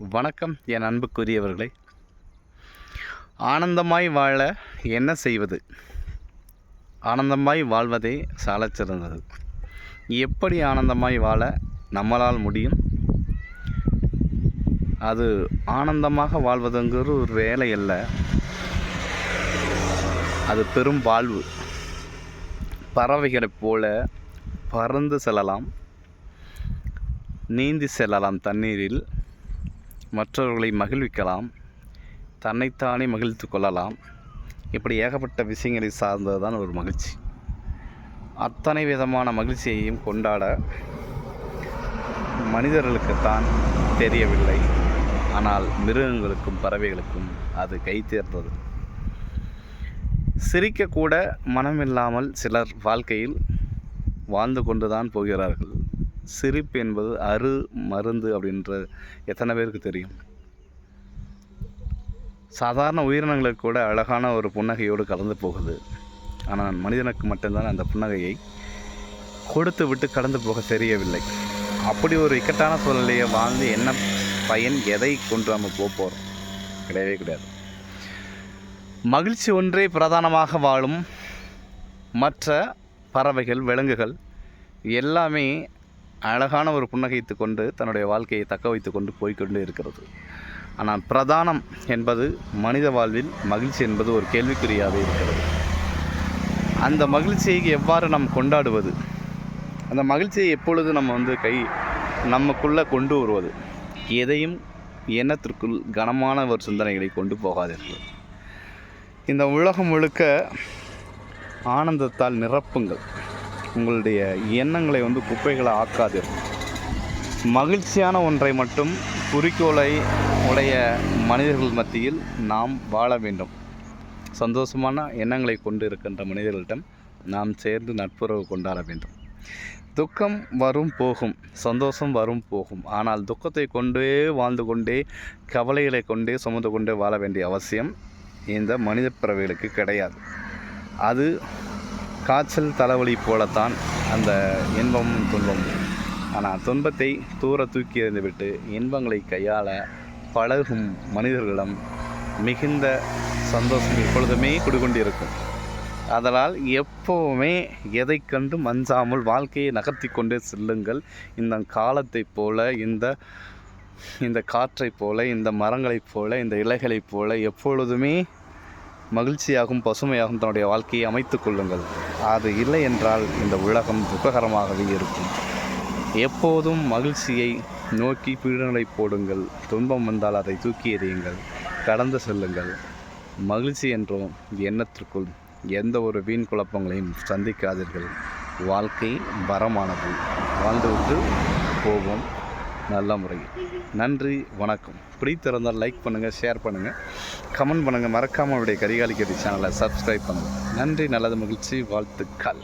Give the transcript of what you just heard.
வணக்கம் என் அன்புக்குரியவர்களே. ஆனந்தமாய் வாழ என்ன செய்வது? ஆனந்தமாய் வாழ்வதே சாலச் சிறந்தது. எப்படி ஆனந்தமாய் வாழ நம்மளால் முடியும்? அது ஆனந்தமாக வாழ்வதுங்கிற ஒரு வேலை அல்ல. அது பெரும் வாழ்வு. பறவைகளைப் போல பறந்து செல்லலாம். நீந்தி செல்லலாம் தண்ணீரில். மற்றவர்களை மகிழ்விக்கலாம் தன்னைத்தானே மகிழ்த்து கொள்ளலாம். இப்படி ஏகப்பட்ட விஷயங்களை சார்ந்தது தான் ஒரு மகிழ்ச்சி. அத்தனை விதமான மகிழ்ச்சியையும் கொண்டாட மனிதர்களுக்குத்தான் தெரியவில்லை. ஆனால் மிருகங்களுக்கும் பறவைகளுக்கும் அது கை தேர்ந்தது. சிரிக்கக்கூட மனமில்லாமல் சிலர் வாழ்க்கையில் வாழ்ந்து கொண்டுதான் போகிறார்கள். சிரிப்பு என்பது அரு மருந்து அப்படின்ற எத்தனை பேருக்கு தெரியும்? சாதாரண உயிரினங்களுக்கு கூட அழகான ஒரு புன்னகையோடு கலந்து போகுது. ஆனால் மனிதனுக்கு மட்டும்தான் அந்த புன்னகையை கொடுத்து விட்டு கடந்து போக தெரியவில்லை. அப்படி ஒரு இக்கட்டான சூழ்நிலையை வாழ்ந்து என்ன பயன் எதை கொண்டு நம்ம போக போகிறோம் கிடையவே கிடையாது. மகிழ்ச்சி ஒன்றே பிரதானமாக வாழும் மற்ற பறவைகள் விலங்குகள் எல்லாமே அழகான ஒரு புன்னகைத்து கொண்டு தன்னுடைய வாழ்க்கையை தக்க வைத்து கொண்டு போய்க்கொண்டு இருக்கிறது. ஆனால் பிரதானம் என்பது மனித வாழ்வில் மகிழ்ச்சி என்பது ஒரு கேள்விக்குறியாகவே இருக்கிறது. அந்த மகிழ்ச்சியை எவ்வாறு நாம் கொண்டாடுவது? அந்த மகிழ்ச்சியை எப்பொழுது நம்ம வந்து கை நமக்குள்ளே கொண்டு வருவது? எதையும் எண்ணத்திற்குள் கனமான ஒரு சிந்தனைகளை கொண்டு போகாதீர்கள். இந்த உலகம் முழுக்க ஆனந்தத்தால் நிரப்புங்கள். உங்களுடைய எண்ணங்களை வந்து குப்பைகளை ஆக்காது மகிழ்ச்சியான ஒன்றை மட்டும் குறிக்கோளை உடைய மனிதர்கள் மத்தியில் நாம் வாழ வேண்டும். சந்தோஷமான எண்ணங்களை கொண்டு இருக்கின்ற மனிதர்களிடம் நாம் சேர்ந்து நட்புறவு கொண்டாட வேண்டும். துக்கம் வரும் போகும் சந்தோஷம் வரும் போகும். ஆனால் துக்கத்தை கொண்டே வாழ்ந்து கொண்டே கவலைகளை கொண்டே சுமந்து கொண்டே வாழ வேண்டிய அவசியம் இந்த மனித பிறவைகளுக்கு கிடையாது. அது காய்ச்சல் தலைவலி போலத்தான் அந்த இன்பமும் துன்பமும். ஆனால் துன்பத்தை தூர தூக்கி எறிந்துவிட்டு இன்பங்களை கையாள பழகும் மனிதர்களிடம் மிகுந்த சந்தோஷம் எப்பொழுதுமே குடிகொண்டிருக்கும். அதனால் எப்போவுமே எதை கண்டு மஞ்சாமல் வாழ்க்கையை நகர்த்தி கொண்டே செல்லுங்கள். இந்த காலத்தைப் போல இந்த இந்த காற்றைப் போல இந்த மரங்களைப் போல இந்த இலைகளைப் போல எப்பொழுதுமே மகிழ்ச்சியாகவும் பசுமையாகவும் தன்னுடைய வாழ்க்கையை அமைத்து கொள்ளுங்கள். அது இல்லை என்றால் இந்த உலகம் துக்ககரமாகவே இருக்கும். எப்போதும் மகிழ்ச்சியை நோக்கி பீடங்களை போடுங்கள். துன்பம் வந்தால் அதை தூக்கி எறியுங்கள். கடந்து செல்லுங்கள். மகிழ்ச்சி என்றும் எண்ணத்திற்குள் எந்த ஒரு வீண் குழப்பங்களையும் சந்திக்காதீர்கள். வாழ்க்கை வரமானது. வாழ்ந்துவிட்டு போவோம். நல்ல முறையில். நன்றி வணக்கம். பிடித்திருந்தால் லைக் பண்ணுங்கள் ஷேர் பண்ணுங்கள் கமெண்ட் பண்ணுங்கள் மறக்காமல் அவருடைய கரிகாலிக்கடி சேனலை சப்ஸ்கிரைப் பண்ணுங்கள் நன்றி நல்லது மகிழ்ச்சி வாழ்த்துக்கள்.